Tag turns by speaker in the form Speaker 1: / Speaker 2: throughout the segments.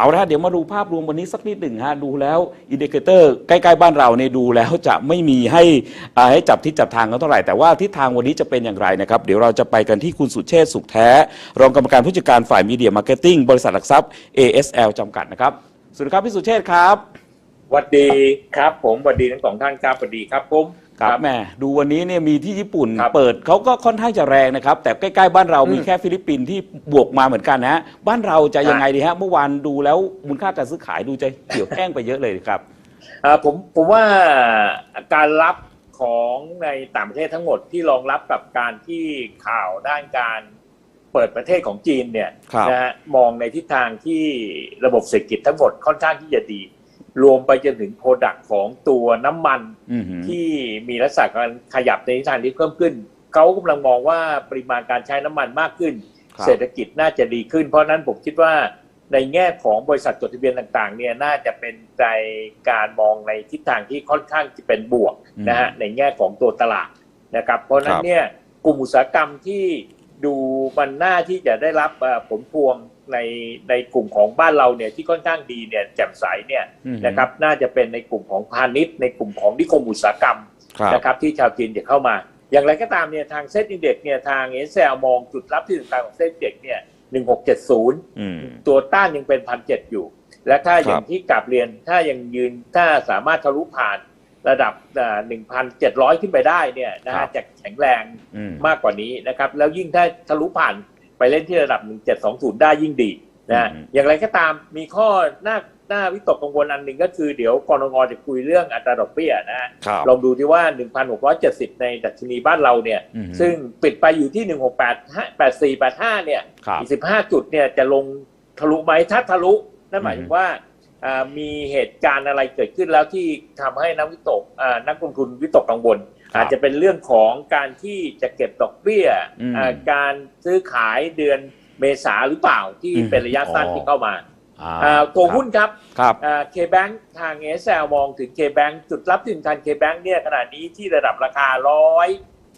Speaker 1: เอาละเดี๋ยวมาดูภาพรวมวันนี้สักนิดหนึ่งฮะดูแล้วอินดิเคเตอร์ใกล้ๆบ้านเราเนี่ยดูแล้วจะไม่มีให้อ่าให้จับทิศจับทางกันเท่าไหร่ แต่ว่าทิศทางวันนี้จะเป็นอย่างไรนะครับเดี๋ยวเราจะไปกันที่คุณสุเชษสุขแท้ รองกรรมการผู้จัดการฝ่ายมีเดียมาร์เก็ตติ้งบริษัทหลักทรัพย์ ASL จำกัดนะครับสวัสดีครับพี่สุเชษครับ
Speaker 2: สวัสดีครับ ผมสวัสดีทั้งสองท่านครับสวัสดีครับผม
Speaker 1: ครับแหม่ดูวันนี้เนี่ยมีที่ญี่ปุ่น
Speaker 2: ครับ
Speaker 1: เปิดเขาก็ค่อนข้างจะแรงนะครับ แต่ใกล้ๆบ้านเรามี
Speaker 2: อืม
Speaker 1: แค่ฟิลิปปินส์ที่บวกมาเหมือนกันนะฮะบ้านเราจะยังไงดีฮะเมื่อวานดูแล้วมูลค่าการซื้อขายดูจะเกี่ยวแห้งไปเยอะเลยครับ
Speaker 2: อ่าผมผมว่าการรับของในต่างประเทศทั้งหมดที่รองรับกับการที่ข่าวด้านการเปิดประเทศของจีนเนี่ย
Speaker 1: ครับ
Speaker 2: นะฮะมองในทิศทางที่ระบบเศรษฐกิจทั้งหมดค่อนข้างที่จะดี รวมไปจนถึงโปรดักต์ของตัวน้ำมัน
Speaker 1: อือหือ
Speaker 2: ที่มีลักษณะการขยับในทิศทางที่เพิ่มขึ้น เขากำลังมองว่าปริมาณการใช้น้ำมันมากขึ้น
Speaker 1: ครับ
Speaker 2: เศรษฐกิจน่าจะดีขึ้น เพราะฉะนั้นผมคิดว่าในแง่ของบริษัทจดทะเบียนต่างๆ เนี่ยน่าจะเป็นใจการมองในทิศทางที่ค่อนข้างจะเป็นบวกนะฮะในแง่ของตัวตลาดนะครับ เพราะฉะนั้นเนี่ยกลุ่มอุตสาหกรรมที่ ดูมันน่าที่จะได้รับเอ่อผลพวงในในกลุ่มของบ้านเราเนี่ยที่ค่อนข้างดีเนี่ยแจ่มใสเนี่ย
Speaker 1: อือหือ
Speaker 2: นะครับน่าจะเป็นในกลุ่มของพาณิชย์ในกลุ่มของนิคมอุตสาหกรรม
Speaker 1: ครับ
Speaker 2: นะครับที่ชาวจีนจะเข้ามา อย่างไรก็ตามเนี่ยทางเซ็ตอินเด็กเนี่ยทางเอสเซลมองจุดรับที่สำคัญของเซ็ตอินเด็กเนี่ย1670
Speaker 1: อืม
Speaker 2: ตัวต้านยังเป็นพันเอยู่ และถ้าอ
Speaker 1: ครั
Speaker 2: ย่า
Speaker 1: บ
Speaker 2: งที่กลับเรียนถ้ายังยืนถ้าสามารถทะลุผ่าน ระดับหนึ่งพันเจ็ดร้อยขึ้นไปได้เนี่ยนะ
Speaker 1: ครั
Speaker 2: ฮะ
Speaker 1: บ
Speaker 2: จะแข็งแรง
Speaker 1: อืม
Speaker 2: มากกว่านี้นะครับ แล้วยิ่งถ้าทะลุผ่านไปเล่นที่ระดับ 1720 ได้ยิ่งดีนะฮะ
Speaker 1: อืม
Speaker 2: อย่างไรก็ตามมีข้อน่าน่าวิตกกังวลอันหนึ่งก็คือเดี๋ยวกรงจะคุยเรื่องอัตราดอกเบี้ยนะฮะ
Speaker 1: ครับ
Speaker 2: ลองดูที่ว่า 1,670 ในดัชนีบ้านเราเนี่ย
Speaker 1: อืม
Speaker 2: ซึ่งปิดไปอยู่ที่ 1688485 เนี่ย
Speaker 1: ครับ
Speaker 2: อีก15 จุดเนี่ยจะลงทะลุไหมถ้าทะลุนั่นหมายถึงว่าอ่า มีเหตุการณ์อะไรเกิดขึ้นแล้วที่ทำให้นักวิตกอ่านักลงทุนวิตกกังวล
Speaker 1: ครับ
Speaker 2: อาจจะเป็นเรื่องของการที่จะเก็บดอกเบี้ย
Speaker 1: อืม
Speaker 2: อ่าการซื้อขายเดือนเมษาหรือเปล่าที่
Speaker 1: อืม
Speaker 2: เป็นระยะสั้น
Speaker 1: อ๋อ
Speaker 2: ที่เข้ามา
Speaker 1: อ่า
Speaker 2: อ่าตัวหุ้นครับ
Speaker 1: ครับ
Speaker 2: เคแบงทางเอสแมองถึง K-Bank จุดรับที่สำคัญ K-Bank เนี่ยขณะนี้ที่ระดับราคา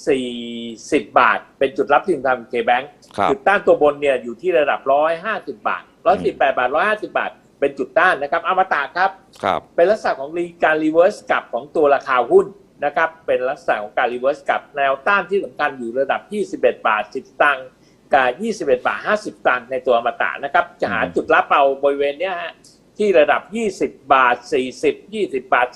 Speaker 2: 140บาท เป็นจุดรับที่สำคัญ K-Bank
Speaker 1: ครับ
Speaker 2: จุดต้านตัวบนเนี่ยอยู่ที่ระดับ150บาท118บาท150บาท เป็นจุดต้านนะครับอมตะครับ
Speaker 1: ครับ
Speaker 2: เป็นลักษณะของการรีเวิร์สกลับของตัวราคาหุ้นนะครับ เป็นลักษณะของการรีเวิร์สกลับแนวต้านที่สำคัญอยู่ระดับ 21 บาท 10สตังค์กับ 21 บาท 50สตังค์ในตัวอมตะนะครับ จะหา
Speaker 1: อืม
Speaker 2: จุดรับเอาบริเวณเนี้ยฮะที่ระดับ 20 บาท 40 20 บาท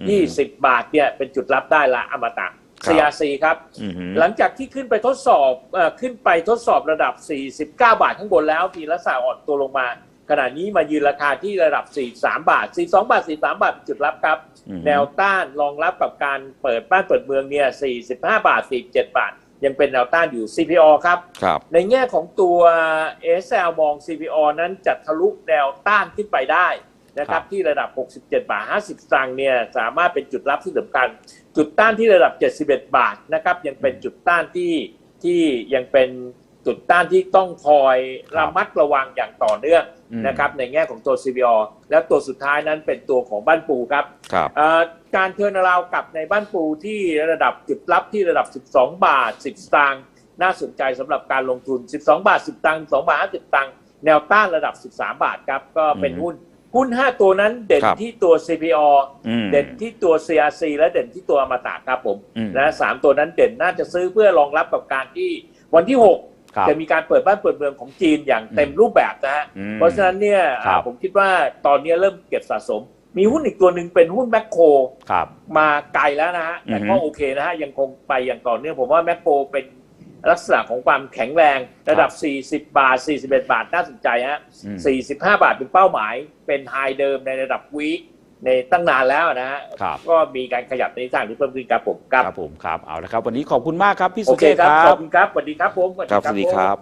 Speaker 2: 30 20 บาทเนี่ยเป็นจุดรับได้ละอมตะ
Speaker 1: ครับ
Speaker 2: CRC ครับ
Speaker 1: อือหือ
Speaker 2: หลังจากที่ขึ้นไปทดสอบเออขึ้นไปทดสอบระดับ49 บาทข้างบนแล้วมีลักษณะอ่อนตัวลงมา ขณะนี้มายืนราคาที่ระดับ 43 บาท 42 บาท 43 บาทเป็นจุดรับครับ
Speaker 1: อือหือ
Speaker 2: แนวต้านรองรับกับการเปิดบ้านเปิดเมืองเนี่ย 45 บาท 47 บาท ยังเป็นแนวต้านอยู่ CPO ครับ
Speaker 1: ครับ
Speaker 2: ในแง่ของตัว SL มอง CPO นั้นจะทะลุแนวต้านขึ้นไปได้นะค
Speaker 1: ครั
Speaker 2: รับบที่ระดับ 67 บาท 50สตางค์เนี่ยสามารถเป็นจุดรับที่สำคัญ จุดต้านที่ระดับ 71 บาทนะครับยังเป็นจุดต้านที่ที่ยังเป็น จุดต้านที่ต้องคอยระมัดระวังอย่างต่อเนื่อง
Speaker 1: อืม
Speaker 2: นะครับในแง่ของตัว CPO แล้วตัวสุดท้ายนั้นเป็นตัวของบ้านปูครับ
Speaker 1: ครับ
Speaker 2: เอ่อการเทิร์นราวกลับในบ้านปูที่ระดับจุดรับที่ระดับ 12 บาท 10 สตางค์น่าสนใจสำหรับการลงทุน 12 บาท 10 ตังค์2บาท50ตังค์แนวต้านระดับ 13 บาทครับก็เป็น
Speaker 1: อืม
Speaker 2: หุ้นหุ้น 5 ตัวนั้นเด่น
Speaker 1: ครับ
Speaker 2: ที่ตัว CPO
Speaker 1: อืม
Speaker 2: เด่นที่ตัว CRC และเด่นที่ตัวอมตะครับผม
Speaker 1: อืม
Speaker 2: นะสามตัวนั้นเด่นน่าจะซื้อเพื่อรองรับกับการที่วันที่
Speaker 1: ครับ
Speaker 2: 6 จะมีการเปิดบ้านเปิดเมืองของจีนอย่างเต็มรูปแบบนะฮะ
Speaker 1: อืม
Speaker 2: เพราะฉะนั้นเนี่ย
Speaker 1: ครับ
Speaker 2: ผมคิดว่าตอนนี้เริ่มเก็บสะสม มีหุ้นอีกตัวหนึ่งเป็นหุ้นแมคโคร
Speaker 1: ครับ
Speaker 2: มาไกลแล้วนะฮะแต่ก็
Speaker 1: อือฮึ
Speaker 2: โอเคนะฮะยังคงไปอย่างต่อเนื่องผมว่าแมคโครเป็นลักษณะของความแข็งแรงระดับ 40 บาท 41 บาท น่าสนใจฮะ
Speaker 1: อืม
Speaker 2: 45 บาทเป็นเป้าหมาย เป็นไฮเดิมในระดับวีค ในตั้งนานแล้วนะฮะ
Speaker 1: ครับ
Speaker 2: ก็มีการขยับในทิศทางที่เพิ่มขึ้นครับผมครับ
Speaker 1: ครับผมครับเอาละครับ วันนี้ขอบคุณมากครับพี่
Speaker 2: โอ
Speaker 1: สุ
Speaker 2: เค
Speaker 1: เชษฐ์
Speaker 2: ครับ
Speaker 1: ค
Speaker 2: ข
Speaker 1: รั
Speaker 2: อบบคุณครับสวัสดีครับผม
Speaker 1: ครับสวัสดีครับ